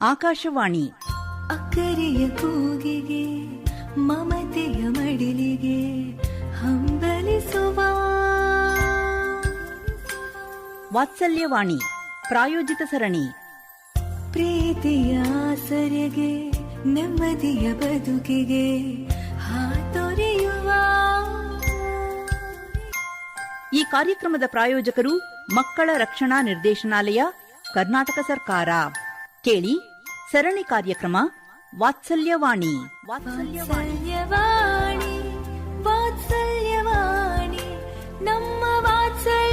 ಆಕಾಶವಾಣಿ. ಅಕ್ಕರೆಯ ಕೂಗಿಗೆ ಮಮತೆಯ ಮಡಿಲಿಗೆ ಹಂಬಲಿಸುವ. ವಾತ್ಸಲ್ಯವಾಣಿ ಪ್ರಾಯೋಜಿತ ಸರಣಿ. ಪ್ರೀತಿಯ ಸರಿಗೆ ನೆಮ್ಮದಿಯ ಬದುಕಿಗೆ ಹಾತೊರೆಯುವ. ಈ ಕಾರ್ಯಕ್ರಮದ ಪ್ರಾಯೋಜಕರು ಮಕ್ಕಳ ರಕ್ಷಣಾ ನಿರ್ದೇಶನಾಲಯ ಕರ್ನಾಟಕ ಸರ್ಕಾರ. ಕೇಳಿ ಸರಣಿ ಕಾರ್ಯಕ್ರಮ ವಾತ್ಸಲ್ಯವಾಣಿ. ವಾತ್ಸಲ್ಯವಾಣಿ ವಾತ್ಸಲ್ಯವಾಣಿ ನಮ್ಮ ವಾತ್ಸಲ್ಯವಾಣಿ.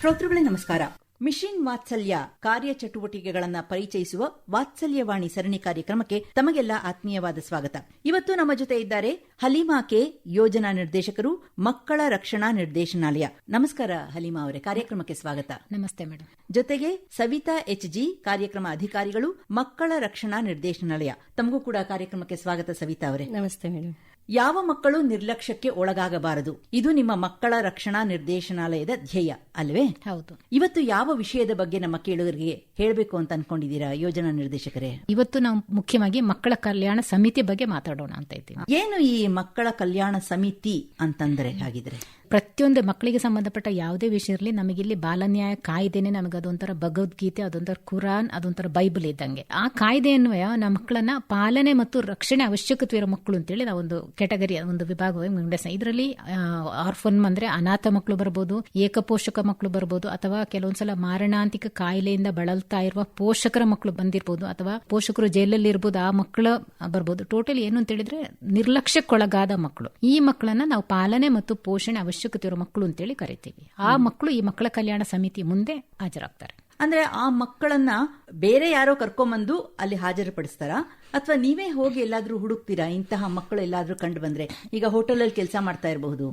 ಶ್ರೋತೃಗಳೇ ನಮಸ್ಕಾರ. ಮಿಷನ್ ವಾತ್ಸಲ್ಯ ಕಾರ್ಯಚಟುವಟಿಕೆಗಳನ್ನು ಪರಿಚಯಿಸುವ ವಾತ್ಸಲ್ಯವಾಣಿ ಸರಣಿ ಕಾರ್ಯಕ್ರಮಕ್ಕೆ ತಮಗೆಲ್ಲ ಆತ್ಮೀಯವಾದ ಸ್ವಾಗತ. ಇವತ್ತು ನಮ್ಮ ಜೊತೆ ಇದ್ದಾರೆ ಹಲೀಮಾ ಕೆ ಯೋಜನಾ ನಿರ್ದೇಶಕರು ಮಕ್ಕಳ ರಕ್ಷಣಾ ನಿರ್ದೇಶನಾಲಯ. ನಮಸ್ಕಾರ ಹಲೀಮಾ ಅವರೇ ಕಾರ್ಯಕ್ರಮಕ್ಕೆ ಸ್ವಾಗತ. ನಮಸ್ತೆ ಮೇಡಮ್ ಜೊತೆಗೆ ಸವಿತಾ ಎಚ್ ಜಿ ಕಾರ್ಯಕ್ರಮ ಅಧಿಕಾರಿಗಳು ಮಕ್ಕಳ ರಕ್ಷಣಾ ನಿರ್ದೇಶನಾಲಯ. ತಮಗೂ ಕೂಡ ಕಾರ್ಯಕ್ರಮಕ್ಕೆ ಸ್ವಾಗತ ಸವಿತಾ ಅವರೇ. ನಮಸ್ತೆ ಮೇಡಮ್ ಯಾವ ಮಕ್ಕಳು ನಿರ್ಲಕ್ಷ್ಯಕ್ಕೆ ಒಳಗಾಗಬಾರದು? ಇದು ನಿಮ್ಮ ಮಕ್ಕಳ ರಕ್ಷಣಾ ನಿರ್ದೇಶನಾಲಯದ ಧ್ಯೇಯ ಅಲ್ವೇ? ಹೌದು. ಇವತ್ತು ಯಾವ ವಿಷಯದ ಬಗ್ಗೆ ನಮ್ಮ ಕೇಳುಗರಿಗೆ ಹೇಳಬೇಕು ಅಂತ ಅನ್ಕೊಂಡಿದ್ದೀರಾ ಯೋಜನಾ ನಿರ್ದೇಶಕರೇ? ಇವತ್ತು ನಾವು ಮುಖ್ಯವಾಗಿ ಮಕ್ಕಳ ಕಲ್ಯಾಣ ಸಮಿತಿ ಬಗ್ಗೆ ಮಾತಾಡೋಣ ಅಂತ ಇದ್ದೀವಿ ಏನು ಈ ಮಕ್ಕಳ ಕಲ್ಯಾಣ ಸಮಿತಿ ಅಂತಂದ್ರೆ ಹಾಗಿದ್ರೆ? ಪ್ರತಿಯೊಂದು ಮಕ್ಕಳಿಗೆ ಸಂಬಂಧಪಟ್ಟ ಯಾವುದೇ ವಿಷಯ ಇರಲಿ ನಮಗಿಲ್ಲಿ ಬಾಲನ್ಯಾಯ ಕಾಯ್ದೆನೇ ನಮಗೆ ಅದೊಂಥರ ಭಗವದ್ಗೀತೆ, ಅದೊಂಥರ ಕುರಾನ್, ಅದೊಂಥರ ಬೈಬಲ್ ಇದ್ದಂಗೆ. ಆ ಕಾಯ್ದೆ ನಮ್ಮ ಮಕ್ಕಳನ್ನ ಪಾಲನೆ ಮತ್ತು ರಕ್ಷಣೆ ಅವಶ್ಯಕತೆ ಇರೋ ಮಕ್ಕಳು ಅಂತೇಳಿ ನಾವೊಂದು ಕೆಟಗರಿ ಒಂದು ವಿಭಾಗವಾಗಿ ಇದರಲ್ಲಿ ಆರ್ಫನ್ ಅಂದ್ರೆ ಅನಾಥ ಮಕ್ಕಳು ಬರ್ಬೋದು, ಏಕಪೋಷಕ ಮಕ್ಕಳು ಬರ್ಬೋದು, ಅಥವಾ ಕೆಲವೊಂದ್ಸಲ ಮಾರಣಾಂತಿಕ ಕಾಯಿಲೆಯಿಂದ ಬಳಲ್ತಾ ಇರುವ ಪೋಷಕರ ಮಕ್ಕಳು ಬಂದಿರ್ಬೋದು, ಅಥವಾ ಪೋಷಕರು ಜೈಲಲ್ಲಿ ಇರ್ಬೋದು, ಆ ಮಕ್ಕಳು ಬರ್ಬೋದು. ಟೋಟಲ್ ಏನು ಅಂತ ಹೇಳಿದ್ರೆ ನಿರ್ಲಕ್ಷ್ಯಕ್ಕೊಳಗಾದ ಮಕ್ಕಳು. ಈ ಮಕ್ಕಳನ್ನ ನಾವು ಪಾಲನೆ ಮತ್ತು ಪೋಷಣೆ ಅವಶ್ಯಕತೆ ಇರೋ ಮಕ್ಕಳು ಅಂತೇಳಿ ಕರಿತೀವಿ. ಆ ಮಕ್ಕಳು ಈ ಮಕ್ಕಳ ಕಲ್ಯಾಣ ಸಮಿತಿ ಮುಂದೆ ಹಾಜರಾಗ್ತಾರೆ. ಅಂದ್ರೆ ಆ ಮಕ್ಕಳನ್ನ ಬೇರೆ ಯಾರೋ ಕರ್ಕೊಂಬಂದು ಅಲ್ಲಿ ಹಾಜರುಪಡಿಸ್ತಾರ? ಅಥವಾ ನೀವೇ ಹೋಗಿ ಎಲ್ಲಾದ್ರೂ ಹುಡುಕ್ತೀರಾ? ಇಂತಹ ಮಕ್ಕಳು ಎಲ್ಲಾದ್ರೂ ಕಂಡು ಬಂದ್ರೆ ಈಗ ಹೋಟೆಲ್ ಅಲ್ಲಿ ಕೆಲಸ ಮಾಡ್ತಾ ಇರಬಹುದು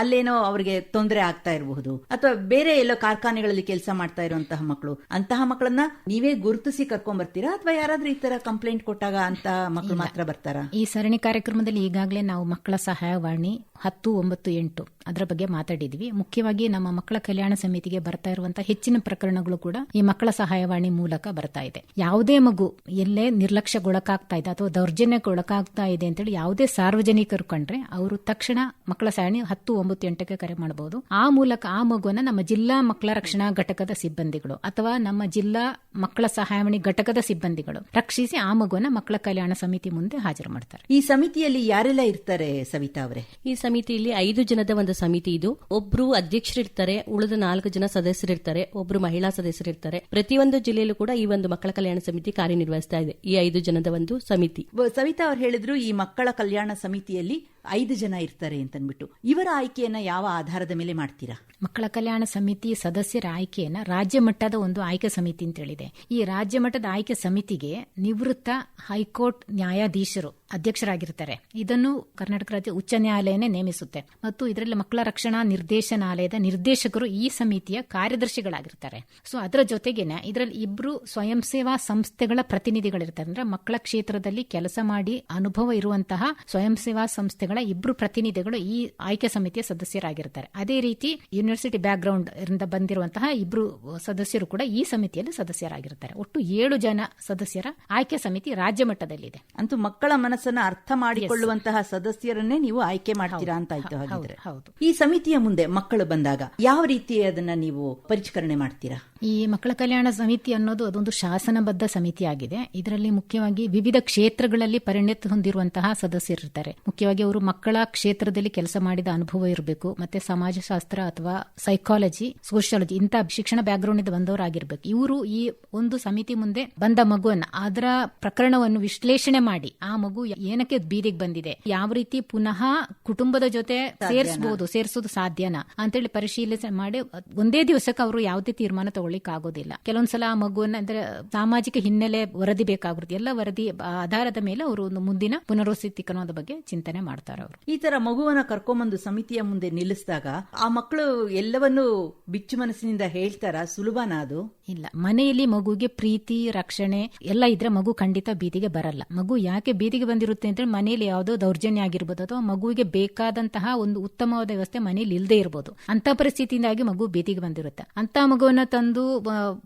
ಅಲ್ಲೇನೋ ಅವ್ರಿಗೆ ತೊಂದರೆ ಆಗ್ತಾ ಇರಬಹುದು ಅಥವಾ ಬೇರೆ ಎಲ್ಲೋ ಕಾರ್ಖಾನೆಗಳಲ್ಲಿ ಕೆಲಸ ಮಾಡ್ತಾ ಇರುವಂತಹ ಮಕ್ಕಳು ಅಂತಹ ಮಕ್ಕಳನ್ನ ನೀವೇ ಗುರುತಿಸಿ ಕರ್ಕೊಂಡ್ ಬರ್ತೀರಾ ಅಥವಾ ಯಾರಾದ್ರೂ ಈ ತರ ಕಂಪ್ಲೇಂಟ್ ಕೊಟ್ಟಾಗ ಅಂತಹ ಮಕ್ಕಳು ಮಾತ್ರ ಬರ್ತಾರಾ? ಈ ಸರಣಿ ಕಾರ್ಯಕ್ರಮದಲ್ಲಿ ಈಗಾಗಲೇ ನಾವು ಮಕ್ಕಳ ಸಹಾಯವಾಣಿ ಹತ್ತು ಒಂಬತ್ತು ಎಂಟು ಅದರ ಬಗ್ಗೆ ಮಾತಾಡಿದ್ವಿ. ಮುಖ್ಯವಾಗಿ ನಮ್ಮ ಮಕ್ಕಳ ಕಲ್ಯಾಣ ಸಮಿತಿಗೆ ಬರ್ತಾ ಇರುವಂತಹ ಹೆಚ್ಚಿನ ಪ್ರಕರಣಗಳು ಕೂಡ ಈ ಮಕ್ಕಳ ಸಹಾಯವಾಣಿ ಮೂಲಕ ಬರ್ತಾ ಇದೆ. ಯಾವುದೇ ಮಗು ಎಲ್ಲೇ ನಿರ್ಲಕ್ಷ್ಯಗೊಳಕಾಗ್ತಾ ಇದೆ ಅಥವಾ ದೌರ್ಜನ್ಯಕ್ಕೆ ಒಳಕಾಗ್ತಾ ಇದೆ ಅಂತೇಳಿ ಯಾವುದೇ ಸಾರ್ವಜನಿಕರು ಕಂಡ್ರೆ ಅವರು ತಕ್ಷಣ ಮಕ್ಕಳ ಸಹಾಯಣಿ ಹತ್ತು ಒಂಬತ್ತು ಎಂಟಕ್ಕೆ ಕರೆ ಮಾಡಬಹುದು. ಆ ಮೂಲಕ ಆ ಮಗುವನ್ನ ನಮ್ಮ ಜಿಲ್ಲಾ ಮಕ್ಕಳ ರಕ್ಷಣಾ ಘಟಕದ ಸಿಬ್ಬಂದಿಗಳು ಅಥವಾ ನಮ್ಮ ಜಿಲ್ಲಾ ಮಕ್ಕಳ ಸಹಾಯವಾಣಿ ಘಟಕದ ಸಿಬ್ಬಂದಿಗಳು ರಕ್ಷಿಸಿ ಆ ಮಗುವನ್ನ ಮಕ್ಕಳ ಕಲ್ಯಾಣ ಸಮಿತಿ ಮುಂದೆ ಹಾಜರು ಮಾಡ್ತಾರೆ. ಈ ಸಮಿತಿಯಲ್ಲಿ ಯಾರೆಲ್ಲ ಇರ್ತಾರೆ ಸವಿತಾ ಅವರೇ? ಈ ಸಮಿತಿಯಲ್ಲಿ ಐದು ಜನದ ಒಂದು ಸಮಿತಿ ಇದು. ಒಬ್ರು ಅಧ್ಯಕ್ಷರಿರ್ತಾರೆ, ಉಳಿದ ನಾಲ್ಕು ಜನ ಸದಸ್ಯರಿರ್ತಾರೆ, ಒಬ್ರು ಮಹಿಳಾ ಸದಸ್ಯರಿರ್ತಾರೆ. ಪ್ರತಿಯೊಂದು ಜಿಲ್ಲೆಯಲ್ಲೂ ಕೂಡ ಈ ಒಂದು ಮಕ್ಕಳ ಕಲ್ಯಾಣ ಸಮಿತಿ ಕಾರ್ಯನಿರ್ವಹಿಸ್ತಾ ಇದೆ. ಈ ಐದು ಜನದ ಒಂದು ಸಮಿತಿ. ಸವಿತಾ ಅವರು ಹೇಳಿದ್ರು ಈ ಮಕ್ಕಳ ಕಲ್ಯಾಣ ಸಮಿತಿಯಲ್ಲಿ ಐದು ಜನ ಇರ್ತಾರೆ ಅಂತನ್ಬಿಟ್ಟು. ಇವರ ಆಯ್ಕೆಯನ್ನ ಯಾವ ಆಧಾರದ ಮೇಲೆ ಮಾಡ್ತೀರಾ? ಮಕ್ಕಳ ಕಲ್ಯಾಣ ಸಮಿತಿ ಸದಸ್ಯರ ಆಯ್ಕೆಯನ್ನ ರಾಜ್ಯ ಮಟ್ಟದ ಒಂದು ಆಯ್ಕೆ ಸಮಿತಿ ಅಂತ ಹೇಳಿದೆ. ಈ ರಾಜ್ಯ ಮಟ್ಟದ ಆಯ್ಕೆ ಸಮಿತಿಗೆ ನಿವೃತ್ತ ಹೈಕೋರ್ಟ್ ನ್ಯಾಯಾಧೀಶರು ಅಧ್ಯಕ್ಷರಾಗಿರ್ತಾರೆ. ಇದನ್ನು ಕರ್ನಾಟಕ ರಾಜ್ಯ ಉಚ್ಚ ನ್ಯಾಯಾಲಯನೇ ನೇಮಿಸುತ್ತೆ. ಮತ್ತು ಇದರಲ್ಲಿ ಮಕ್ಕಳ ರಕ್ಷಣಾ ನಿರ್ದೇಶನಾಲಯದ ನಿರ್ದೇಶಕರು ಈ ಸಮಿತಿಯ ಕಾರ್ಯದರ್ಶಿಗಳಾಗಿರ್ತಾರೆ. ಸೊ ಅದರ ಜೊತೆಗೇನೆ ಇದರಲ್ಲಿ ಇಬ್ರು ಸ್ವಯಂ ಸೇವಾ ಸಂಸ್ಥೆಗಳ ಪ್ರತಿನಿಧಿಗಳಿರ್ತಾರೆ. ಅಂದ್ರೆ ಮಕ್ಕಳ ಕ್ಷೇತ್ರದಲ್ಲಿ ಕೆಲಸ ಮಾಡಿ ಅನುಭವ ಇರುವಂತಹ ಸ್ವಯಂ ಸೇವಾ ಸಂಸ್ಥೆಗಳ ಇಬ್ರು ಪ್ರತಿನಿಧಿಗಳು ಈ ಆಯ್ಕೆ ಸಮಿತಿಯ ಸದಸ್ಯರಾಗಿರ್ತಾರೆ. ಅದೇ ರೀತಿ ಯೂನಿವರ್ಸಿಟಿ ಬ್ಯಾಕ್ ಗ್ರೌಂಡ್ ಇಂದ ಬಂದಿರುವಂತಹ ಇಬ್ರು ಸದಸ್ಯರು ಕೂಡ ಈ ಸಮಿತಿಯಲ್ಲಿ ಸದಸ್ಯರಾಗಿರ್ತಾರೆ. ಒಟ್ಟು ಏಳು ಜನ ಸದಸ್ಯರ ಆಯ್ಕೆ ಸಮಿತಿ ರಾಜ್ಯ ಮಟ್ಟದಲ್ಲಿದೆ. ಅಂತೂ ಮಕ್ಕಳ ಮನಸ್ಸನ್ನ ಅರ್ಥ ಮಾಡಿಕೊಳ್ಳುವಂತಹ ಸದಸ್ಯರನ್ನೇ ನೀವು ಆಯ್ಕೆ ಮಾಡ್ತೀರಾ ಅಂತ ಆಯ್ತು ಹಾಗಿದ್ರೆ. ಹೌದು. ಈ ಸಮಿತಿಯ ಮುಂದೆ ಮಕ್ಕಳು ಬಂದಾಗ ಯಾವ ರೀತಿ ಅದನ್ನ ನೀವು ಪರಿಷ್ಕರಣೆ ಮಾಡ್ತೀರಾ? ಈ ಮಕ್ಕಳ ಕಲ್ಯಾಣ ಸಮಿತಿ ಅನ್ನೋದು ಅದೊಂದು ಶಾಸನಬದ್ಧ ಸಮಿತಿಯಾಗಿದೆ. ಇದರಲ್ಲಿ ಮುಖ್ಯವಾಗಿ ವಿವಿಧ ಕ್ಷೇತ್ರಗಳಲ್ಲಿ ಪರಿಣತಿ ಹೊಂದಿರುವಂತಹ ಸದಸ್ಯರಿರ್ತಾರೆ ಮುಖ್ಯವಾಗಿ ಅವರು ಮಕ್ಕಳ ಕ್ಷೇತ್ರದಲ್ಲಿ ಕೆಲಸ ಮಾಡಿದ ಅನುಭವ ಇರಬೇಕು ಮತ್ತೆ ಸಮಾಜಶಾಸ್ತ್ರ ಅಥವಾ ಸೈಕಾಲಜಿ ಸೋಷಿಯಾಲಜಿ ಇಂಥ ಶಿಕ್ಷಣ ಬ್ಯಾಕ್ಗ್ರೌಂಡ್ ಇಂದ ಬಂದವರಾಗಿರ್ಬೇಕು. ಇವರು ಈ ಒಂದು ಸಮಿತಿ ಮುಂದೆ ಬಂದ ಮಗುವನ್ನ ಅದರ ಪ್ರಕರಣವನ್ನು ವಿಶ್ಲೇಷಣೆ ಮಾಡಿ ಆ ಮಗು ಏನಕ್ಕೆ ಬೀದಿಗೆ ಬಂದಿದೆ ಯಾವ ರೀತಿ ಪುನಃ ಕುಟುಂಬದ ಜೊತೆ ಸೇರಿಸಬಹುದು ಸೇರಿಸೋದು ಸಾಧ್ಯನಾ? ಅಂತೇಳಿ ಪರಿಶೀಲನೆ ಮಾಡಿ ಒಂದೇ ದಿವಸಕ್ಕೆ ಅವರು ಯಾವುದೇ ತೀರ್ಮಾನ ತಗೊಳ್ಳಿಕ್ ಆಗೋದಿಲ್ಲ ಕೆಲವೊಂದ್ಸಲ ಆ ಮಗುವನ್ನ ಅಂದ್ರೆ ಸಾಮಾಜಿಕ ಹಿನ್ನೆಲೆ ವರದಿ ಬೇಕಾಗುತ್ತೆ ಎಲ್ಲ ವರದಿ ಆಧಾರದ ಮೇಲೆ ಅವರು ಒಂದು ಮುಂದಿನ ಪುನರ್ವಸತಿ ಕನೋದ ಬಗ್ಗೆ ಚಿಂತನೆ ಮಾಡ್ತಾರೆ ಮಾಡ್ತಾರೆ ಅವರು. ಈ ತರ ಮಗುವನ್ನ ಕರ್ಕೊಂಬಂದು ಸಮಿತಿಯ ಮುಂದೆ ನಿಲ್ಲಿಸಿದಾಗ ಆ ಮಕ್ಕಳು ಎಲ್ಲವನ್ನೂ ಬಿಚ್ಚು ಮನಸ್ಸಿನಿಂದ ಹೇಳ್ತಾರ? ಸುಲಭನ ಅದು? ಇಲ್ಲ. ಮನೆಯಲ್ಲಿ ಮಗುಗೆ ಪ್ರೀತಿ ರಕ್ಷಣೆ ಎಲ್ಲ ಇದ್ರೆ ಮಗು ಖಂಡಿತ ಬೀದಿಗೆ ಬರಲ್ಲ. ಮಗು ಯಾಕೆ ಬೀದಿಗೆ ಬಂದಿರುತ್ತೆ ಅಂದ್ರೆ ಮನೆಯಲ್ಲಿ ಯಾವುದೋ ದೌರ್ಜನ್ಯ ಆಗಿರ್ಬೋದು ಅಥವಾ ಮಗುವಿಗೆ ಬೇಕಾದಂತಹ ಒಂದು ಉತ್ತಮವಾದ ವ್ಯವಸ್ಥೆ ಮನೆಯಲ್ಲಿ ಇಲ್ಲದೆ ಇರಬಹುದು ಅಂತ ಪರಿಸ್ಥಿತಿಯಿಂದಾಗಿ ಮಗು ಬೀದಿಗೆ ಬಂದಿರುತ್ತೆ. ಅಂತ ಮಗುವನ್ನ ತಂದು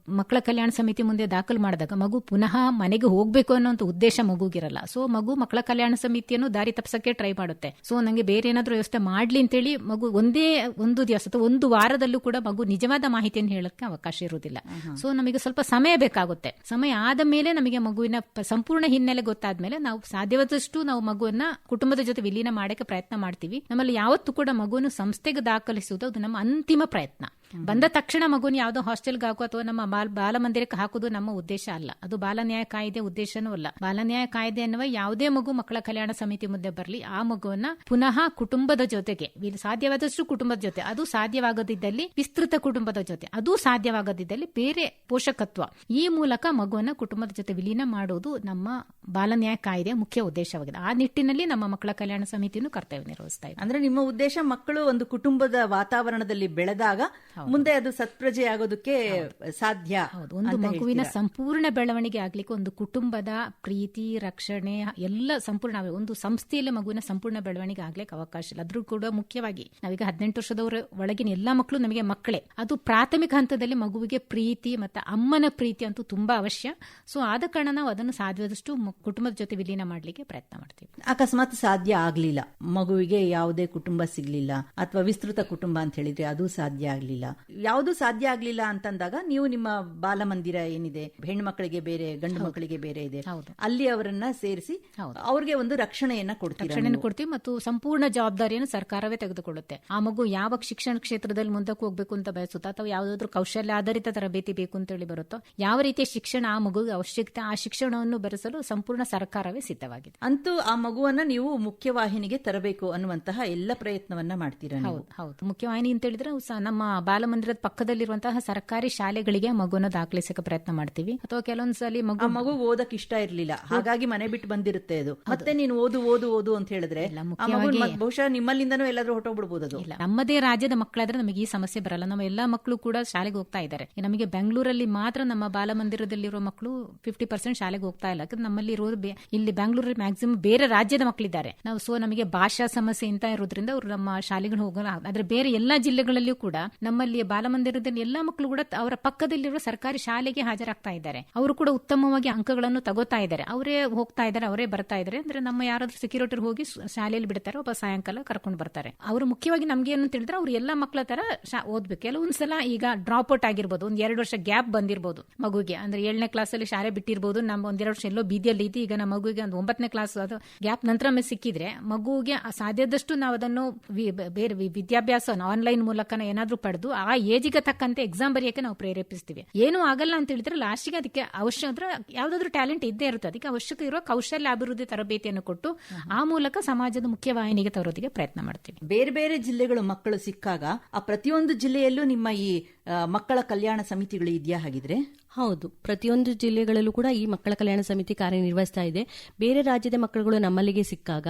ಮಕ್ಕಳ ಕಲ್ಯಾಣ ಸಮಿತಿ ಮುಂದೆ ದಾಖಲು ಮಾಡಿದಾಗ ಮಗು ಪುನಃ ಮನೆಗೆ ಹೋಗ್ಬೇಕು ಅನ್ನೋ ಉದ್ದೇಶ ಮಗುಗಿರಲ್ಲ. ಸೊ ಮಗು ಮಕ್ಕಳ ಕಲ್ಯಾಣ ಸಮಿತಿಯನ್ನು ದಾರಿ ತಪ್ಪಿಸಕ್ಕೆ ಟ್ರೈ ಮಾಡುತ್ತೆ. ಸೊ ನಂಗೆ ಬೇರೆ ಏನಾದ್ರೂ ವ್ಯವಸ್ಥೆ ಮಾಡ್ಲಿ ಅಂತೇಳಿ ಮಗು ಒಂದೇ ಒಂದು ದಿವಸ ಅಥವಾ ಒಂದು ವಾರದಲ್ಲೂ ಕೂಡ ಮಗು ನಿಜವಾದ ಮಾಹಿತಿಯನ್ನು ಹೇಳಕ್ಕೆ ಅವಕಾಶ ಇರುವುದಿಲ್ಲ. ಸೊ ನಮಗೆ ಸ್ವಲ್ಪ ಸಮಯ ಬೇಕಾಗುತ್ತೆ. ಸಮಯ ಆದ ಮೇಲೆ ನಮಗೆ ಮಗುವಿನ ಸಂಪೂರ್ಣ ಹಿನ್ನೆಲೆ ಗೊತ್ತಾದ್ಮೇಲೆ ನಾವು ಸಾಧ್ಯವಾದಷ್ಟು ನಾವು ಮಗುವನ್ನ ಕುಟುಂಬದ ಜೊತೆ ವಿಲೀನ ಮಾಡಕ್ಕೆ ಪ್ರಯತ್ನ ಮಾಡ್ತೀವಿ. ನಮ್ಮಲ್ಲಿ ಯಾವತ್ತೂ ಕೂಡ ಮಗುವನ್ನು ಸಂಸ್ಥೆಗೆ ದಾಖಲಿಸುವುದು ಅದು ನಮ್ಮ ಅಂತಿಮ ಪ್ರಯತ್ನ. ಬಂದ ತಕ್ಷಣ ಮಗುನ ಯಾವುದೋ ಹಾಸ್ಟೆಲ್ಗೆ ಹಾಕೋ ಅಥವಾ ನಮ್ಮ ಬಾಲ್ ಮಂದಿರಕ್ಕೆ ಹಾಕುವುದು ನಮ್ಮ ಉದ್ದೇಶ ಅಲ್ಲ. ಅದು ಬಾಲ ನ್ಯಾಯ ಕಾಯ್ದೆ ಉದ್ದೇಶನೂ ಅಲ್ಲ. ಬಾಲ ನ್ಯಾಯ ಕಾಯ್ದೆ ಅನ್ನುವ ಯಾವುದೇ ಮಗು ಮಕ್ಕಳ ಕಲ್ಯಾಣ ಸಮಿತಿ ಮುಂದೆ ಬರಲಿ, ಆ ಮಗುವನ್ನ ಪುನಃ ಕುಟುಂಬದ ಜೊತೆಗೆ ಸಾಧ್ಯವಾದಷ್ಟು ಕುಟುಂಬದ ಜೊತೆ, ಅದು ಸಾಧ್ಯವಾಗದಿದ್ದಲ್ಲಿ ವಿಸ್ತೃತ ಕುಟುಂಬದ ಜೊತೆ, ಅದು ಸಾಧ್ಯವಾಗದಿದ್ದಲ್ಲಿ ಬೇರೆ ಪೋಷಕತ್ವ. ಈ ಮೂಲಕ ಮಗುವನ್ನ ಕುಟುಂಬದ ಜೊತೆ ವಿಲೀನ ಮಾಡುವುದು ನಮ್ಮ ಬಾಲ ನ್ಯಾಯ ಕಾಯ್ದೆಯ ಮುಖ್ಯ ಉದ್ದೇಶವಾಗಿದೆ. ಆ ನಿಟ್ಟಿನಲ್ಲಿ ನಮ್ಮ ಮಕ್ಕಳ ಕಲ್ಯಾಣ ಸಮಿತಿಯನ್ನು ಕರ್ತವ್ಯ ನಿರ್ವಹಿಸ್ತಾ ಇದೆ. ಅಂದ್ರೆ ನಿಮ್ಮ ಉದ್ದೇಶ ಮಕ್ಕಳು ಒಂದು ಕುಟುಂಬದ ವಾತಾವರಣದಲ್ಲಿ ಬೆಳೆದಾಗ ಮುಂದೆ ಅದು ಸತ್ಪ್ರಜೆ ಆಗೋದಕ್ಕೆ ಸಾಧ್ಯ ಹೌದು. ಒಂದು ಮಗುವಿನ ಸಂಪೂರ್ಣ ಬೆಳವಣಿಗೆ ಆಗ್ಲಿಕ್ಕೆ ಒಂದು ಕುಟುಂಬದ ಪ್ರೀತಿ ರಕ್ಷಣೆ ಎಲ್ಲ ಸಂಪೂರ್ಣ ಒಂದು ಸಂಸ್ಥೆಯಲ್ಲಿ ಮಗುವಿನ ಸಂಪೂರ್ಣ ಬೆಳವಣಿಗೆ ಆಗ್ಲಿಕ್ಕೆ ಅವಕಾಶ ಇಲ್ಲ. ಅದ್ರೂ ಕೂಡ ಮುಖ್ಯವಾಗಿ ನಾವೀಗ ಹದಿನೆಂಟು ವರ್ಷದವರ ಒಳಗಿನ ಎಲ್ಲಾ ಮಕ್ಕಳು ನಮಗೆ ಮಕ್ಕಳೇ. ಅದು ಪ್ರಾಥಮಿಕ ಹಂತದಲ್ಲಿ ಮಗುವಿಗೆ ಪ್ರೀತಿ ಮತ್ತೆ ಅಮ್ಮನ ಪ್ರೀತಿ ಅಂತೂ ತುಂಬಾ ಅವಶ್ಯ. ಸೊ ಆದ ಕಾರಣ ನಾವು ಅದನ್ನು ಸಾಧ್ಯವಾದಷ್ಟು ಕುಟುಂಬದ ಜೊತೆ ವಿಲೀನ ಮಾಡಲಿಕ್ಕೆ ಪ್ರಯತ್ನ ಮಾಡ್ತೀವಿ. ಅಕಸ್ಮಾತ್ ಸಾಧ್ಯ ಆಗ್ಲಿಲ್ಲ. ಮಗುವಿಗೆ ಯಾವುದೇ ಕುಟುಂಬ ಸಿಗ್ಲಿಲ್ಲ. ಅಥವಾ ವಿಸ್ತೃತ ಕುಟುಂಬ ಅಂತ ಹೇಳಿದ್ರೆ ಅದು ಸಾಧ್ಯ ಆಗ್ಲಿಲ್ಲ. ಯಾವುದು ಸಾಧ್ಯ ಆಗ್ಲಿಲ್ಲ ಅಂತಂದಾಗ ನೀವು ನಿಮ್ಮ ಬಾಲ ಮಂದಿರ ಏನಿದೆ ಹೆಣ್ಣು ಮಕ್ಕಳಿಗೆ ಬೇರೆ ಗಂಡು ಮಕ್ಕಳಿಗೆ ಬೇರೆ ಇದೆ. ಅಲ್ಲಿ ಅವರನ್ನ ಸೇರಿಸಿ. ಅವ್ರಿಗೆ ಒಂದು ರಕ್ಷಣೆಯನ್ನ ಕೊಡ್ತೀವಿ ರಕ್ಷಣೆಯನ್ನು ಕೊಡ್ತೀವಿ ಮತ್ತು ಸಂಪೂರ್ಣ ಜವಾಬ್ದಾರಿಯನ್ನು ಸರ್ಕಾರವೇ ತೆಗೆದುಕೊಳ್ಳುತ್ತೆ. ಆ ಮಗು ಯಾವ ಶಿಕ್ಷಣ ಕ್ಷೇತ್ರದಲ್ಲಿ ಮುಂದಕ್ಕೆ ಹೋಗ್ಬೇಕು ಅಂತ ಬಯಸುತ್ತಾ ಅಥವಾ ಯಾವುದಾದ್ರೂ ಕೌಶಲ್ಯ ಆಧಾರಿತ ತರಬೇತಿ ಬೇಕು ಅಂತ ಹೇಳಿ ಬರುತ್ತೋ ಯಾವ ರೀತಿಯ ಶಿಕ್ಷಣ ಆ ಮಗುವಿಗೆ ಅವಶ್ಯಕತೆ ಆ ಶಿಕ್ಷಣವನ್ನು ಬೆರೆಸಲು ಸಂಪೂರ್ಣ ಸರ್ಕಾರವೇ ಸಿದ್ಧವಾಗಿದೆ. ಅಂತೂ ಆ ಮಗುವನ್ನ ನೀವು ಮುಖ್ಯವಾಹಿನಿಗೆ ತರಬೇಕು ಅನ್ನುವಂತಹ ಎಲ್ಲ ಪ್ರಯತ್ನವನ್ನ ಮಾಡ್ತೀರಾ ಹೌದು ಮುಖ್ಯವಾಹಿನಿ ಅಂತ ಹೇಳಿದ್ರೆ ನಮ್ಮ ಬಾಲಮಂದಿರದ ಪಕ್ಕದಲ್ಲಿರುವಂತಹ ಸರ್ಕಾರಿ ಶಾಲೆಗಳಿಗೆ ಮಗುವನ್ನು ದಾಖಲಿಸಕ್ಕೆ ಪ್ರಯತ್ನ ಮಾಡ್ತೀವಿ. ಅಥವಾ ಕೆಲವೊಂದ್ಸಲಿ ಮಗು ಮಗು ಓದಕ್ ಇಷ್ಟ ಇರ್ಲಿಲ್ಲ. ಹಾಗಾಗಿ ಮನೆ ಬಿಟ್ಟು ಬಂದಿರುತ್ತೆ ಅದು. ಮತ್ತೆ ನೀನು ಓದು ಓದು ಓದು ಅಂತ ಹೇಳಿದ್ರೆ ಬಹುಶಃ ನಿಮ್ಮಲ್ಲಿಂದನೂ ಎಲ್ಲಾದ್ರೂ ಹೊಟ್ಟೋಗ್ಬಿಡ್ಬೋದು ಅದು. ನಮ್ಮದೇ ರಾಜ್ಯದ ಮಕ್ಕಳಾದ್ರೆ ನಮಗೆ ಈ ಸಮಸ್ಯೆ ಬರಲ್ಲ. ನಮ್ಮ ಎಲ್ಲಾ ಮಕ್ಕಳು ಕೂಡ ಶಾಲೆಗೆ ಹೋಗ್ತಾ ಇದ್ದಾರೆ. ನಮಗೆ ಬೆಂಗಳೂರಲ್ಲಿ ಮಾತ್ರ ನಮ್ಮ ಬಾಲಮಂದಿರದಲ್ಲಿರುವ ಮಕ್ಕಳು ಫಿಫ್ಟಿ ಪರ್ಸೆಂಟ್ ಶಾಲೆಗೆ ಹೋಗ್ತಾ ಇಲ್ಲ. ನಮ್ಮಲ್ಲಿ ಇರೋದು ಇಲ್ಲಿ ಬೆಂಗಳೂರಲ್ಲಿ ಮ್ಯಾಕ್ಸಿಮಮ್ ಬೇರೆ ರಾಜ್ಯದ ಮಕ್ಕಳಿದ್ದಾರೆ ನಾವು ಸೊ ನಮಗೆ ಭಾಷಾ ಸಮಸ್ಯೆ ಇಂತ ಇರೋದ್ರಿಂದ ಅವರು ನಮ್ಮ ಶಾಲೆಗಳು ಹೋಗಲ್ಲ. ಆದ್ರೆ ಬೇರೆ ಎಲ್ಲಾ ಜಿಲ್ಲೆಗಳಲ್ಲಿಯೂ ಕೂಡ ನಮ್ಮಲ್ಲಿ ಬಾಲಮಂದಿರದಲ್ಲಿ ಎಲ್ಲಾ ಮಕ್ಕಳು ಕೂಡ ಅವರ ಪಕ್ಕದಲ್ಲಿರುವ ಸರ್ಕಾರಿ ಶಾಲೆಗೆ ಹಾಜರಾಗ್ತಾ ಇದ್ದಾರೆ. ಅವರು ಕೂಡ ಉತ್ತಮವಾಗಿ ಅಂಕಗಳನ್ನು ತಗೋತಾ ಇದ್ದಾರೆ. ಅವರೇ ಹೋಗ್ತಾ ಇದ್ದಾರೆ, ಅವರೇ ಬರ್ತಾ ಇದ್ದಾರೆ. ಅಂದ್ರೆ ನಮ್ಮ ಯಾರಾದ್ರೂ ಸೆಕ್ಯೂರಿಟಿ ಹೋಗಿ ಶಾಲೆಯಲ್ಲಿ ಬಿಡ್ತಾರೆ, ಒಬ್ಬ ಸಾಯಂಕಾಲ ಕರ್ಕೊಂಡು ಬರ್ತಾರೆ. ಅವರು ಮುಖ್ಯವಾಗಿ ನಮ್ಗೆ ಏನು ತಿಳಿದ್ರೆ ಅವ್ರು ಎಲ್ಲಾ ಮಕ್ಕಳ ತರ ಓದ್ಬೇಕು. ಕೆಲವೊಂದ್ಸಲ ಈಗ ಡ್ರಾಪ್ ಔಟ್ ಆಗಿರ್ಬೋದು, ಒಂದ್ ಎರಡು ವರ್ಷ ಗ್ಯಾಪ್ ಬಂದಿರಬಹುದು ಮಗುಗೆ. ಅಂದ್ರೆ ಏಳನೇ ಕ್ಲಾಸ್ ಅಲ್ಲಿ ಶಾಲೆ ಬಿಟ್ಟಿರ್ಬೋದು ನಮ್ಮ ಒಂದೆರಡು ವರ್ಷ ಎಲ್ಲೋ ಬೀದಿಯಲ್ಲಿ ಇದ್ದು ಈಗ ನಮ್ಮ ಮಗುವಿಗೆ ಒಂದು ಒಂಬತ್ತನೇ ಕ್ಲಾಸ್ ಅದು ಗ್ಯಾಪ್ ನಂತರ ಸಿಕ್ಕಿದ್ರೆ ಮಗುವಿಗೆ ಸಾಧ್ಯದಷ್ಟು ನಾವು ಅದನ್ನು ಬೇರೆ ವಿದ್ಯಾಭ್ಯಾಸ ಆನ್ಲೈನ್ ಮೂಲಕ ಏನಾದ್ರೂ ಪಡೆದು ಆ ಏಜಿಗೆ ತಕ್ಕಂತೆ ಎಕ್ಸಾಮ್ ಬರೆಯಕ್ಕೆ ನಾವು ಪ್ರೇರೇಪಿಸ್ತೀವಿ. ಏನು ಆಗಲ್ಲ ಅಂತ ಹೇಳಿದ್ರೆ ಲಾಸ್ಟಿಗೆ ಅದಕ್ಕೆ ಅವಶ್ಯ ಯಾವ್ದಾದ್ರು ಟ್ಯಾಲೆಂಟ್ ಇದ್ದೇ ಇರುತ್ತೆ. ಅದಕ್ಕೆ ಅವಶ್ಯಕ ಇರುವ ಕೌಶಲ್ಯ ಅಭಿವೃದ್ಧಿ ತರಬೇತಿಯನ್ನು ಕೊಟ್ಟು ಆ ಮೂಲಕ ಸಮಾಜದ ಮುಖ್ಯವಾಹಿನಿಗೆ ತರೋದಕ್ಕೆ ಪ್ರಯತ್ನ ಮಾಡ್ತೀವಿ. ಬೇರೆ ಬೇರೆ ಜಿಲ್ಲೆಗಳು ಮಕ್ಕಳು ಸಿಕ್ಕಾಗ ಆ ಪ್ರತಿಯೊಂದು ಜಿಲ್ಲೆಯಲ್ಲೂ ನಿಮ್ಮ ಈ ಮಕ್ಕಳ ಕಲ್ಯಾಣ ಸಮಿತಿಗಳು ಇದೆಯಾ ಹಾಗಿದ್ರೆ? ಹೌದು. ಪ್ರತಿಯೊಂದು ಜಿಲ್ಲೆಗಳಲ್ಲೂ ಕೂಡ ಈ ಮಕ್ಕಳ ಕಲ್ಯಾಣ ಸಮಿತಿ ಕಾರ್ಯನಿರ್ವಹಿಸ್ತಾ ಇದೆ. ಬೇರೆ ರಾಜ್ಯದ ಮಕ್ಕಳುಗಳು ನಮ್ಮಲ್ಲಿಗೆ ಸಿಕ್ಕಾಗ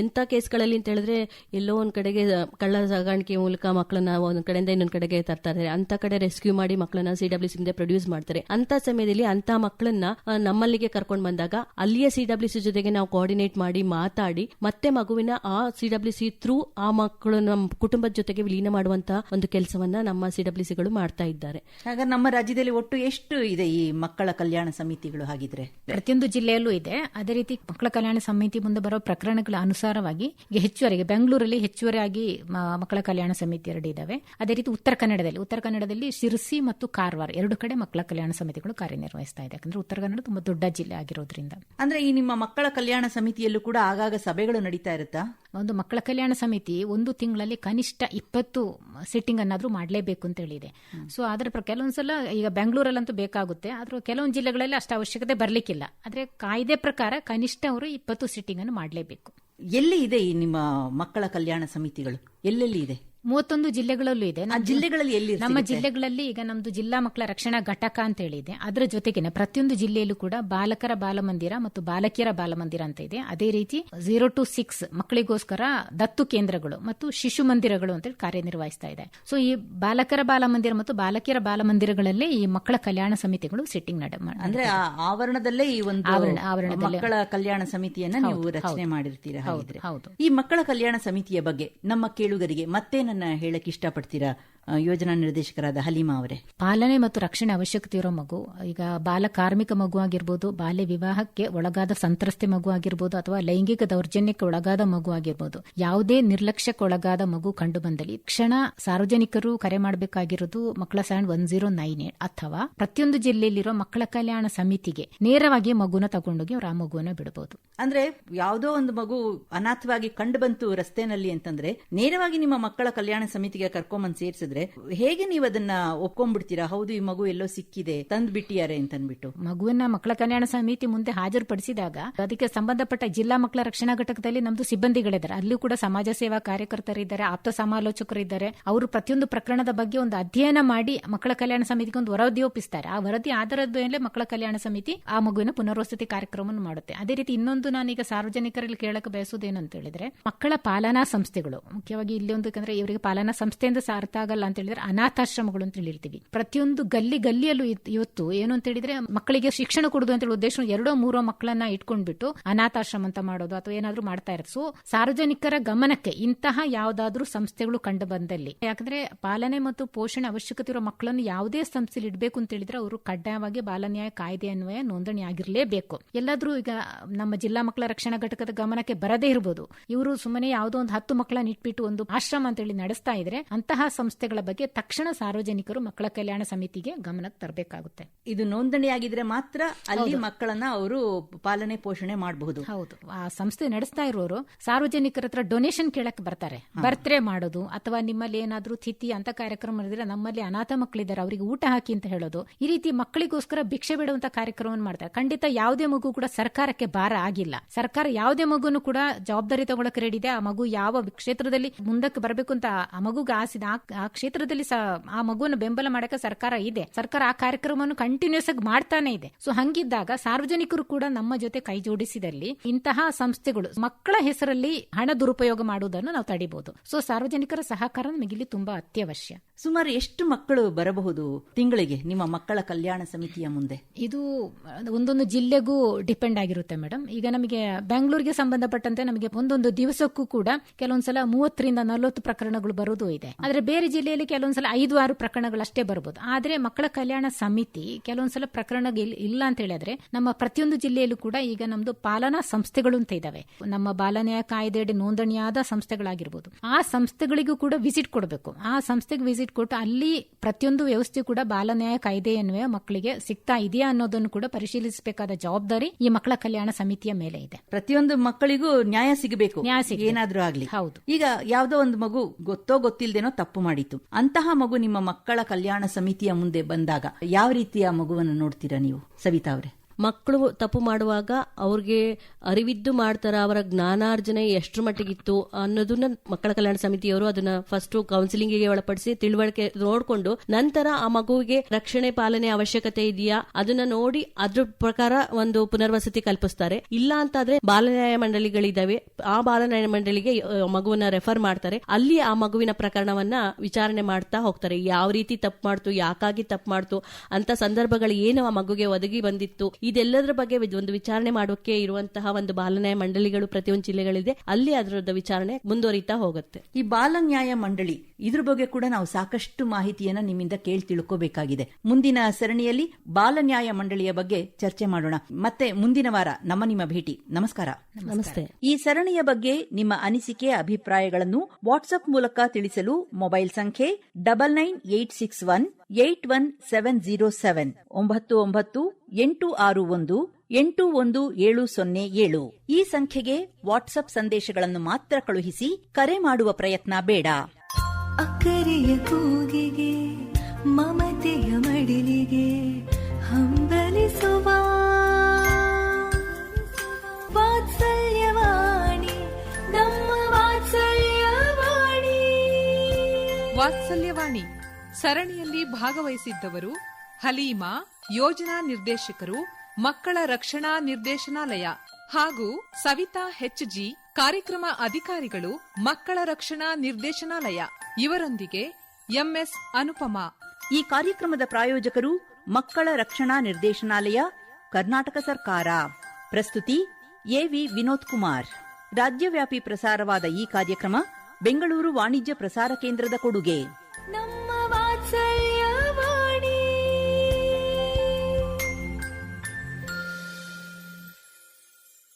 ಎಂಥ ಕೇಸ್ಗಳಲ್ಲಿ ಅಂತ ಹೇಳಿದ್ರೆ ಎಲ್ಲೋ ಒಂದು ಕಡೆಗೆ ಕಳ್ಳ ಸಾಗಾಣಿಕೆ ಮೂಲಕ ಮಕ್ಕಳನ್ನ ಒಂದು ಕಡೆಯಿಂದ ಇನ್ನೊಂದು ಕಡೆಗೆ ತರ್ತಾರೆ. ಅಂತ ಕಡೆ ರೆಸ್ಕ್ಯೂ ಮಾಡಿ ಮಕ್ಕಳನ್ನ ಸಿ ಡಬ್ಲ್ಯೂ ಪ್ರೊಡ್ಯೂಸ್ ಮಾಡ್ತಾರೆ. ಅಂತ ಸಮಯದಲ್ಲಿ ಅಂತ ಮಕ್ಕಳನ್ನ ನಮ್ಮಲ್ಲಿಗೆ ಕರ್ಕೊಂಡು ಬಂದಾಗ ಅಲ್ಲಿಯ ಸಿ ಡಬ್ಲ್ಯೂ ಸಿ ಜೊತೆಗೆ ನಾವು ಕೋಆರ್ಡಿನೇಟ್ ಮಾಡಿ ಮಾತಾಡಿ ಮತ್ತೆ ಮಗುವಿನ ಆ ಸಿ ಡಬ್ಲ್ಯೂ ಸಿ ಥ್ರೂ ಆ ಮಕ್ಕಳು ನಮ್ಮ ಕುಟುಂಬದ ಜೊತೆಗೆ ವಿಲೀನ ಮಾಡುವಂತ ಒಂದು ಕೆಲಸವನ್ನ ನಮ್ಮ ಸಿ ಡಬ್ಲ್ಯೂ ಸಿಗಳು ಮಾಡ್ತಾ ಇದ್ದಾರೆ. ಹಾಗಾದ್ರೆ ನಮ್ಮ ರಾಜ್ಯದಲ್ಲಿ ಒಟ್ಟು ಎಷ್ಟು ಇದೆ ಈ ಮಕ್ಕಳ ಕಲ್ಯಾಣ ಸಮಿತಿಗಳು ಹಾಗಿದ್ರೆ? ಪ್ರತಿಯೊಂದು ಜಿಲ್ಲೆಯಲ್ಲೂ ಇದೆ. ಅದೇ ರೀತಿ ಮಕ್ಕಳ ಕಲ್ಯಾಣ ಸಮಿತಿ ಮುಂದೆ ಬರೋ ಪ್ರಕರಣಗಳ ಅನುಸಾರವಾಗಿ ಈಗ ಹೆಚ್ಚುವರಿಗೆ ಬೆಂಗಳೂರಲ್ಲಿ ಹೆಚ್ಚುವರಿಯಾಗಿ ಮಕ್ಕಳ ಕಲ್ಯಾಣ ಸಮಿತಿ ಎರಡು ಇದಾವೆ. ಅದೇ ರೀತಿ ಉತ್ತರ ಕನ್ನಡದಲ್ಲಿ ಉತ್ತರ ಕನ್ನಡದಲ್ಲಿ ಶಿರಸಿ ಮತ್ತು ಕಾರವಾರ ಎರಡು ಕಡೆ ಮಕ್ಕಳ ಕಲ್ಯಾಣ ಸಮಿತಿಗಳು ಕಾರ್ಯನಿರ್ವಹಿಸ್ತಾ ಇದೆ. ಯಾಕಂದ್ರೆ ಉತ್ತರ ಕನ್ನಡ ತುಂಬಾ ದೊಡ್ಡ ಜಿಲ್ಲೆ ಆಗಿರೋದ್ರಿಂದ. ಅಂದ್ರೆ ಈ ನಿಮ್ಮ ಮಕ್ಕಳ ಕಲ್ಯಾಣ ಸಮಿತಿಯಲ್ಲೂ ಕೂಡ ಆಗಾಗ ಸಭೆಗಳು ನಡೀತಾ ಇರುತ್ತಾ? ಒಂದು ಮಕ್ಕಳ ಕಲ್ಯಾಣ ಸಮಿತಿ ಒಂದು ತಿಂಗಳಲ್ಲಿ ಕನಿಷ್ಠ ಇಪ್ಪತ್ತು ಸಿಟ್ಟಿಂಗ್ ಅನ್ನಾದ್ರೂ ಮಾಡಲೇಬೇಕು ಅಂತ ಹೇಳಿದೆ. ಸೊ ಅದರ ಪ್ರ- ಕೆಲವೊಂದ್ಸಲ ಈಗ ಬೆಂಗಳೂರಲ್ಲಂತೂ ಬೇಕಾಗುತ್ತೆ. ಆದ್ರೂ ಕೆಲವೊಂದು ಜಿಲ್ಲೆಗಳಲ್ಲಿ ಅಷ್ಟು ಅವಶ್ಯಕತೆ ಬರಲಿಕ್ಕಿಲ್ಲ. ಆದ್ರೆ ಕಾಯ್ದೆ ಪ್ರಕಾರ ಕನಿಷ್ಠ ಅವರು ಇಪ್ಪತ್ತು ಸಿಟ್ಟಿಂಗ್ ಅನ್ನು ಮಾಡಲೇಬೇಕು. ಎಲ್ಲಿ ಇದೆ ಈ ನಿಮ್ಮ ಮಕ್ಕಳ ಕಲ್ಯಾಣ ಸಮಿತಿಗಳು? ಎಲ್ಲೆಲ್ಲಿ ಇದೆ? ಮೂವತ್ತೊಂದು ಜಿಲ್ಲೆಗಳಲ್ಲೂ ಇದೆ. ಆ ಜಿಲ್ಲೆಗಳಲ್ಲಿ ಎಲ್ಲಿ ನಮ್ಮ ಜಿಲ್ಲೆಗಳಲ್ಲಿ ಈಗ ನಮ್ದು ಜಿಲ್ಲಾ ಮಕ್ಕಳ ರಕ್ಷಣಾ ಘಟಕ ಅಂತ ಹೇಳಿದೆ. ಅದರ ಜೊತೆಗೆ ಪ್ರತಿಯೊಂದು ಜಿಲ್ಲೆಯಲ್ಲೂ ಕೂಡ ಬಾಲಕರ ಬಾಲಮಂದಿರ ಮತ್ತು ಬಾಲಕಿಯರ ಬಾಲಮಂದಿರ ಅಂತ ಇದೆ. ಅದೇ ರೀತಿ ಝೀರೋ ಟು ಸಿಕ್ಸ್ ಮಕ್ಕಳಿಗೋಸ್ಕರ ದತ್ತು ಕೇಂದ್ರಗಳು ಮತ್ತು ಶಿಶು ಮಂದಿರಗಳು ಅಂತೇಳಿ ಕಾರ್ಯನಿರ್ವಹಿಸ್ತಾ ಇದೆ. ಸೊ ಈ ಬಾಲಕರ ಬಾಲಮಂದಿರ ಮತ್ತು ಬಾಲಕಿಯರ ಬಾಲಮಂದಿರಗಳಲ್ಲೇ ಈ ಮಕ್ಕಳ ಕಲ್ಯಾಣ ಸಮಿತಿಗಳು ಸಿಟ್ಟಿಂಗ್ ನಡೆ ಅಂದ್ರೆ ಆವರಣದಲ್ಲೇ ಈ ಒಂದು ಆವರಣ- ಆವರಣದಲ್ಲೇ. ಮಕ್ಕಳ ಕಲ್ಯಾಣ ಸಮಿತಿಯನ್ನ ನೀವು ರಚನೆ. ಮಾಡಿರ್ತೀರಾ ಹೌದು, ಈ ಮಕ್ಕಳ ಕಲ್ಯಾಣ ಸಮಿತಿಯ ಬಗ್ಗೆ ನಮ್ಮ ಕೇಳುಗರಿಗೆ ಮತ್ತೇನನ್ನ ಹೇಳಕ್ ಇಷ್ಟಪಡ್ತೀರಾ? ಯೋಜನಾ ನಿರ್ದೇಶಕರಾದ ಹಲೀಮಾ ಅವರೇ. ಪಾಲನೆ ಮತ್ತು ರಕ್ಷಣೆ ಅವಶ್ಯಕತೆ ಇರೋ ಮಗು ಈಗ ಬಾಲ ಕಾರ್ಮಿಕ ಮಗು ಆಗಿರ್ಬೋದು ಬಾಲ್ಯ ವಿವಾಹಕ್ಕೆ ಒಳಗಾದ ಸಂತ್ರಸ್ತೆ ಮಗು ಆಗಿರ್ಬೋದು ಅಥವಾ ಲೈಂಗಿಕ ದೌರ್ಜನ್ಯಕ್ಕೆ ಒಳಗಾದ ಮಗು ಆಗಿರ್ಬೋದು ಯಾವುದೇ ನಿರ್ಲಕ್ಷ್ಯಕ್ಕೆ ಒಳಗಾದ ಮಗು ಕಂಡು ಬಂದಲ್ಲಿ ಕ್ಷಣ ಸಾರ್ವಜನಿಕರು ಕರೆ ಮಾಡಬೇಕಾಗಿರೋದು ಮಕ್ಕಳ ಸ್ಯಾಂಡ್ ಒನ್ ಜೀರೋ ನೈನ್ ಏಟ್ ಅಥವಾ ಪ್ರತಿಯೊಂದು ಜಿಲ್ಲೆಯಲ್ಲಿರೋ ಮಕ್ಕಳ ಕಲ್ಯಾಣ ಸಮಿತಿಗೆ ನೇರವಾಗಿ ಮಗುನ ತಗೊಂಡೋಗಿ ಅವ್ರು ಆ ಮಗುವನ್ನ ಬಿಡಬಹುದು ಅಂದ್ರೆ ಯಾವುದೋ ಒಂದು ಮಗು ಅನಾಥವಾಗಿ ಕಂಡು ಬಂತು ರಸ್ತೆನಲ್ಲಿ ಅಂತಂದ್ರೆ ನೇರವಾಗಿ ನಿಮ್ಮ ಮಕ್ಕಳ ಕಲ್ಯಾಣ ಸಮಿತಿಗೆ ಕರ್ಕೊಂಬಂದು ಸೇರಿಸಿದ್ರೆ ಹೇಗೆ ನೀವು ಅದನ್ನ ಒಪ್ಕೊಂಡ್ಬಿಡ್ತೀರಾ? ಹೌದು, ಈ ಮಗು ಎಲ್ಲೋ ಸಿಕ್ಕಿದೆ, ತಂದ್ ಬಿಟ್ಟಿಯಾರೆ ಅಂತ ಅನ್ಬಿಟ್ಟು ಮಗುವನ್ನ ಮಕ್ಕಳ ಕಲ್ಯಾಣ ಸಮಿತಿ ಮುಂದೆ ಹಾಜರುಪಡಿಸಿದಾಗ, ಅದಕ್ಕೆ ಸಂಬಂಧಪಟ್ಟ ಜಿಲ್ಲಾ ಮಕ್ಕಳ ರಕ್ಷಣಾ ಘಟಕದಲ್ಲಿ ನಮ್ದು ಸಿಬ್ಬಂದಿಗಳಿದ್ದಾರೆ. ಅಲ್ಲೂ ಕೂಡ ಸಮಾಜ ಸೇವಾ ಕಾರ್ಯಕರ್ತರಿದ್ದಾರೆ ಆಪ್ತ ಸಮಾಲೋಚಕರಿದ್ದಾರೆ ಅವರು ಪ್ರತಿಯೊಂದು ಪ್ರಕರಣದ ಬಗ್ಗೆ ಒಂದು ಅಧ್ಯಯನ ಮಾಡಿ ಮಕ್ಕಳ ಕಲ್ಯಾಣ ಸಮಿತಿಗೆ ಒಂದು ವರದಿ ಒಪ್ಪಿಸ್ತಾರೆ. ಆ ವರದಿ ಆಧಾರದ ಮೇಲೆ ಮಕ್ಕಳ ಕಲ್ಯಾಣ ಸಮಿತಿ ಆ ಮಗುವಿನ ಪುನರ್ವಸತಿ ಕಾರ್ಯಕ್ರಮವನ್ನು ಮಾಡುತ್ತೆ. ಅದೇ ರೀತಿ ಇನ್ನೊಂದು ನಾನೀಗ ಸಾರ್ವಜನಿಕರಲ್ಲಿ ಕೇಳಕ್ಕೆ ಬಯಸುವುದೇನಂತ ಹೇಳಿದ್ರೆ ಮಕ್ಕಳ ಪಾಲನಾ ಸಂಸ್ಥೆಗಳು. ಮುಖ್ಯವಾಗಿ ಇಲ್ಲಿ ಒಂದು ಇವರಿಗೆ ಪಾಲನಾ ಸಂಸ್ಥೆಯಿಂದ ಸಹ ಅರ್ಥ ಆಗಲ್ಲ ಅಂತ ಹೇಳಿದ್ರೆ ಅನಾಥಾಶ್ರಮಗಳು ಅಂತ ಹೇಳಿರ್ತೀವಿ. ಪ್ರತಿಯೊಂದು ಗಲ್ಲಿ ಗಲ್ಲಿಯಲ್ಲೂ ಇವತ್ತು ಏನು ಅಂತ ಹೇಳಿದ್ರೆ ಮಕ್ಕಳಿಗೆ ಶಿಕ್ಷಣ ಕೊಡುದು ಅಂತ ಹೇಳಿ ಉದ್ದೇಶ ಎರಡೋ ಮೂರೋ ಮಕ್ಕಳನ್ನ ಇಟ್ಕೊಂಡ್ಬಿಟ್ಟು ಅನಾಥಾಶ್ರಮ ಅಂತ ಮಾಡೋದು ಅಥವಾ ಏನಾದ್ರೂ ಮಾಡ್ತಾ ಇರೋದು. ಸೊ ಸಾರ್ವಜನಿಕರ ಗಮನಕ್ಕೆ ಇಂತಹ ಯಾವ್ದಾದ್ರೂ ಸಂಸ್ಥೆಗಳು ಕಂಡು ಬಂದಲ್ಲಿ. ಯಾಕಂದ್ರೆ ಪಾಲನೆ ಮತ್ತು ಪೋಷಣೆ ಅವಶ್ಯಕತೆ ಇರೋ ಮಕ್ಕಳನ್ನು ಯಾವುದೇ ಸಂಸ್ಥೆಯಲ್ಲಿ ಇಡಬೇಕು ಅಂತ ಹೇಳಿದ್ರೆ ಅವರು ಕಡ್ಡಾಯವಾಗಿ ಬಾಲನ್ಯಾಯ ಕಾಯ್ದೆ ಅನ್ವಯ ನೋಂದಣಿ ಆಗಿರಲೇಬೇಕು. ಎಲ್ಲಾದ್ರೂ ಈಗ ನಮ್ಮ ಜಿಲ್ಲಾ ಮಕ್ಕಳ ರಕ್ಷಣಾ ಘಟಕದ ಗಮನಕ್ಕೆ ಬರದೇ ಇರಬಹುದು ಇವರು ಸುಮ್ಮನೆ ಯಾವುದೋ ಒಂದು ಹತ್ತು ಮಕ್ಕಳನ್ನ ಇಟ್ಬಿಟ್ಟು ಒಂದು ಆಶ್ರಮ ಅಂತ ಹೇಳಿ ನಡೆಸ್ತಾ ಇದ್ರೆ ಅಂತಹ ಸಂಸ್ಥೆಗಳ ಬಗ್ಗೆ ತಕ್ಷಣ ಸಾರ್ವಜನಿಕರು ಮಕ್ಕಳ ಕಲ್ಯಾಣ ಸಮಿತಿಗೆ ಗಮನಕ್ಕೆ ತರಬೇಕಾಗುತ್ತೆ. ಇದು ನೋಂದಣಿಯಾಗಿದ್ರೆ ಮಾತ್ರ ಅಲ್ಲಿ ಮಕ್ಕಳನ್ನ ಅವರು ಪಾಲನೆ ಪೋಷಣೆ ಮಾಡಬಹುದು. ಹೌದು. ಆ ಸಂಸ್ಥೆ ನಡೆಸ್ತಾ ಇರೋರು ಸಾರ್ವಜನಿಕರ ಹತ್ರ ಡೊನೇಷನ್ ಕೇಳಕ್ ಬರ್ತಾರೆ. ಬರ್ತ್ರೆ ಮಾಡೋದು ಅಥವಾ ನಿಮ್ಮಲ್ಲಿ ಏನಾದ್ರೂ ತಿಥಿ ಅಂತ ಕಾರ್ಯಕ್ರಮ ಇದ್ರೆ ನಮ್ಮಲ್ಲಿ ಅನಾಥ ಮಕ್ಕಳಿದ್ದಾರೆ ಅವರಿಗೆ ಊಟ ಹಾಕಿ ಅಂತ ಹೇಳೋದು. ಈ ರೀತಿ ಮಕ್ಕಳಿಗೋಸ್ಕರ ಭಿಕ್ಷೆ ಬಿಡುವಂತ ಕಾರ್ಯಕ್ರಮವನ್ನು ಮಾಡ್ತಾರೆ. ಖಂಡಿತ ಯಾವುದೇ ಮಗು ಕೂಡ ಸರ್ಕಾರಕ್ಕೆ ಭಾರ ಆಗಿಲ್ಲ. ಸರ್ಕಾರ ಯಾವುದೇ ಮಗುನು ಕೂಡ ಜವಾಬ್ದಾರಿ ತಗೊಳಕ್ ರೆಡಿ ಇದೆ. ಆ ಮಗು ಯಾವ ಕ್ಷೇತ್ರದಲ್ಲಿ ಮುಂದಕ್ಕೆ ಬರಬೇಕು ಅಂತ ಆ ಮಗುಗೆ ಆಸಿದ ಆ ಕ್ಷೇತ್ರದಲ್ಲಿ ಆ ಮಗುವನ್ನು ಬೆಂಬಲ ಮಾಡಕ್ಕೆ ಸರ್ಕಾರ ಇದೆ. ಸರ್ಕಾರ ಆ ಕಾರ್ಯಕ್ರಮವನ್ನು ಕಂಟಿನ್ಯೂಸ್ ಆಗಿ ಮಾಡ್ತಾನೆ ಇದೆ. ಸೊ ಹಂಗಿದ್ದಾಗ ಸಾರ್ವಜನಿಕರು ಕೂಡ ನಮ್ಮ ಜೊತೆ ಕೈ ಜೋಡಿಸಿದಲ್ಲಿ ಇಂತಹ ಸಂಸ್ಥೆಗಳು ಮಕ್ಕಳ ಹೆಸರಲ್ಲಿ ಹಣ ದುರುಪಯೋಗ ಮಾಡುವುದನ್ನು ನಾವು ತಡಿಬಹುದು ಸೊ ಸಾರ್ವಜನಿಕರ ಸಹಕಾರ ನಮಗಿಲ್ಲಿ ತುಂಬಾ ಅತ್ಯವಶ್ಯ. ಸುಮಾರು ಎಷ್ಟು ಮಕ್ಕಳು ಬರಬಹುದು ತಿಂಗಳಿಗೆ ನಿಮ್ಮ ಮಕ್ಕಳ ಕಲ್ಯಾಣ ಸಮಿತಿಯ ಮುಂದೆ? ಇದು ಒಂದೊಂದು ಜಿಲ್ಲೆಗೂ ಡಿಪೆಂಡ್ ಆಗಿರುತ್ತೆ ಮೇಡಮ್ ಈಗ ನಮಗೆ ಬೆಂಗಳೂರಿಗೆ ಸಂಬಂಧಪಟ್ಟಂತೆ ನಮಗೆ ಒಂದೊಂದು ದಿವಸಕ್ಕೂ ಕೂಡ ಕೆಲವೊಂದ್ಸಲ ಮೂವತ್ತರಿಂದ ನಲವತ್ತು ಪ್ರಕರಣಗಳು ಬರೋದು ಇದೆ. ಆದ್ರೆ ಬೇರೆ ಜಿಲ್ಲೆಯಲ್ಲಿ ಕೆಲವೊಂದ್ಸಲ ಐದು ಆರು ಪ್ರಕರಣಗಳು ಅಷ್ಟೇ ಬರಬಹುದು ಆದ್ರೆ ಮಕ್ಕಳ ಕಲ್ಯಾಣ ಸಮಿತಿ ಕೆಲವೊಂದ್ಸಲ ಪ್ರಕರಣ ಇಲ್- ಇಲ್ಲ ಅಂತ ಹೇಳಿದ್ರೆ ನಮ್ಮ ಪ್ರತಿಯೊಂದು ಜಿಲ್ಲೆಯಲ್ಲೂ ಕೂಡ ಈಗ ನಮ್ದು ಪಾಲನಾ ಸಂಸ್ಥೆಗಳು ಅಂತ ಇದಾವೆ. ನಮ್ಮ ಬಾಲನ್ಯಾಯ ಕಾಯ್ದೆಯಡಿ ನೋಂದಣಿಯಾದ ಸಂಸ್ಥೆಗಳಾಗಿರ್ಬೋದು. ಆ ಸಂಸ್ಥೆಗಳಿಗೂ ಕೂಡ ವಿಸಿಟ್ ಕೊಡಬೇಕು. ಆ ಸಂಸ್ಥೆಗೆ ವಿಸಿಟ್ ಕೊಟ್ಟು ಅಲ್ಲಿ ಪ್ರತಿಯೊಂದು ವ್ಯವಸ್ಥೆ ಕೂಡ ಬಾಲನ್ಯಾಯ ಕಾಯ್ದೆಯನ್ವಯ ಮಕ್ಕಳಿಗೆ ಸಿಗ್ತಾ ಇದೆಯಾ ಅನ್ನೋದನ್ನು ಕೂಡ ಪರಿಶೀಲಿಸಬೇಕಾದ ಜವಾಬ್ದಾರಿ ಈ ಮಕ್ಕಳ ಕಲ್ಯಾಣ ಸಮಿತಿಯ ಮೇಲೆ ಇದೆ. ಪ್ರತಿಯೊಂದು ಮಕ್ಕಳಿಗೂ ನ್ಯಾಯ ಸಿಗಬೇಕು. ನ್ಯಾಯ. ಏನಾದ್ರೂ ಆಗ್ಲಿ. ಹೌದು. ಈಗ ಯಾವ್ದೋ ಒಂದು ಮಗು ಗೊತ್ತೋ ಗೊತ್ತಿಲ್ಲದೇನೋ ತಪ್ಪು ಮಾಡಿತ್ತು. ಅಂತಹ ಮಗು ನಿಮ್ಮ ಮಕ್ಕಳ ಕಲ್ಯಾಣ ಸಮಿತಿಯ ಮುಂದೆ ಬಂದಾಗ ಯಾವ ರೀತಿಯ ಮಗುವನ್ನು ನೋಡ್ತೀರಾ ನೀವು? ಸವಿತಾ ಅವರೇ. ಮಕ್ಕಳು ತಪ್ಪು ಮಾಡುವಾಗ ಅವ್ರಿಗೆ ಅರಿವಿದ್ದು ಮಾಡ್ತಾರ, ಅವರ ಜ್ಞಾನಾರ್ಜನೆ ಎಷ್ಟರ ಮಟ್ಟಿಗಿತ್ತು ಅನ್ನೋದನ್ನ ಮಕ್ಕಳ ಕಲ್ಯಾಣ ಸಮಿತಿಯವರು ಅದನ್ನ ಫಸ್ಟ್ ಕೌನ್ಸಿಲಿಂಗ್ಗೆ ಒಳಪಡಿಸಿ ತಿಳುವಳಿಕೆ ನೋಡ್ಕೊಂಡು ನಂತರ ಆ ಮಗುವಿಗೆ ರಕ್ಷಣೆ ಪಾಲನೆ ಅವಶ್ಯಕತೆ ಇದೆಯಾ ಅದನ್ನ ನೋಡಿ ಅದ್ರ ಪ್ರಕಾರ ಒಂದು ಪುನರ್ವಸತಿ ಕಲ್ಪಿಸ್ತಾರೆ. ಇಲ್ಲ ಅಂತಾದ್ರೆ ಬಾಲನ್ಯಾಯ ಮಂಡಳಿಗಳಿದಾವೆ. ಆ ಬಾಲನ್ಯಾಯ ಮಂಡಳಿಗೆ ಮಗುವನ್ನ ರೆಫರ್ ಮಾಡ್ತಾರೆ. ಅಲ್ಲಿ ಆ ಮಗುವಿನ ಪ್ರಕರಣವನ್ನ ವಿಚಾರಣೆ ಮಾಡ್ತಾ ಹೋಗ್ತಾರೆ. ಯಾವ ರೀತಿ ತಪ್ಪು ಮಾಡ್ತು, ಯಾಕಾಗಿ ತಪ್ಪು ಮಾಡ್ತು ಅಂತ ಸಂದರ್ಭಗಳು ಏನು ಆ ಮಗುಗೆ ಒದಗಿ ಬಂದಿತ್ತು. ಇದೆಲ್ಲದರ ಬಗ್ಗೆ ಒಂದು ವಿಚಾರಣೆ ಮಾಡೋಕೆ ಇರುವಂತಹ ಒಂದು ಬಾಲನ್ಯಾಯ ಮಂಡಳಿಗಳು ಪ್ರತಿಯೊಂದು ಜಿಲ್ಲೆಗಳಿದೆ. ಅಲ್ಲಿ ಅದರದ ವಿಚಾರಣೆ ಮುಂದುವರಿತಾ ಹೋಗುತ್ತೆ. ಈ ಬಾಲನ್ಯಾಯ ಮಂಡಳಿ ಇದ್ರ ಬಗ್ಗೆ ಕೂಡ ನಾವು ಸಾಕಷ್ಟು ಮಾಹಿತಿಯನ್ನ ನಿಮ್ಮಿಂದ ಕೇಳಿ ತಿಳ್ಕೋಬೇಕಾಗಿದೆ. ಮುಂದಿನ ಸರಣಿಯಲ್ಲಿ ಬಾಲನ್ಯಾಯ ಮಂಡಳಿಯ ಬಗ್ಗೆ ಚರ್ಚೆ ಮಾಡೋಣ. ಮತ್ತೆ ಮುಂದಿನ ವಾರ ನಮ್ಮ ನಿಮ್ಮ ಭೇಟಿ. ನಮಸ್ಕಾರ. ನಮಸ್ತೆ. ಈ ಸರಣಿಯ ಬಗ್ಗೆ ನಿಮ್ಮ ಅನಿಸಿಕೆ ಅಭಿಪ್ರಾಯಗಳನ್ನು ವಾಟ್ಸ್ಆಪ್ ಮೂಲಕ ತಿಳಿಸಲು ಮೊಬೈಲ್ ಸಂಖ್ಯೆ double nine eight six one eight one seven zero seven ಒಂಬತ್ತು ಒಂಬತ್ತು ಎಂಟು ಆರು ಒಂದು ಎಂಟು ಒಂದು ಏಳು ಸೊನ್ನೆ ಏಳು. ಈ ಸಂಖ್ಯೆಗೆ ವಾಟ್ಸ್ಆಪ್ ಸಂದೇಶಗಳನ್ನು ಮಾತ್ರ ಕಳುಹಿಸಿ ಕರೆ ಮಾಡುವ ಪ್ರಯತ್ನ ಬೇಡ. ಅಕ್ಕರೆಯ ಕೂಗಿಗೆ ಮಮತೆಯ ಮಡಿಲಿಗೆ ಹಂಬಲಿಸುವ. ವಾತ್ಸಲ್ಯವಾಣಿ ನಮ್ಮ ವಾತ್ಸಲ್ಯವಾಣಿ. ವಾತ್ಸಲ್ಯವಾಣಿ ಸರಣಿಯಲ್ಲಿ ಭಾಗವಹಿಸಿದ್ದವರು ಹಲೀಮಾ ಯೋಜನಾ ನಿರ್ದೇಶಕರು, ಮಕ್ಕಳ ರಕ್ಷಣಾ ನಿರ್ದೇಶನಾಲಯ ಹಾಗೂ ಸವಿತಾ ಹೆಚ್ಜಿ ಕಾರ್ಯಕ್ರಮ ಅಧಿಕಾರಿಗಳು, ಮಕ್ಕಳ ರಕ್ಷಣಾ ನಿರ್ದೇಶನಾಲಯ. ಇವರೊಂದಿಗೆ ಎಂಎಸ್ ಅನುಪಮಾ. ಈ ಕಾರ್ಯಕ್ರಮದ ಪ್ರಾಯೋಜಕರು ಮಕ್ಕಳ ರಕ್ಷಣಾ ನಿರ್ದೇಶನಾಲಯ, ಕರ್ನಾಟಕ ಸರ್ಕಾರ. ಪ್ರಸ್ತುತಿ ಎವಿ ವಿನೋದ್ ಕುಮಾರ್. ರಾಜ್ಯವ್ಯಾಪಿ ಪ್ರಸಾರವಾದ ಈ ಕಾರ್ಯಕ್ರಮ ಬೆಂಗಳೂರು ವಾಣಿಜ್ಯ ಪ್ರಸಾರ ಕೇಂದ್ರದ ಕೊಡುಗೆ.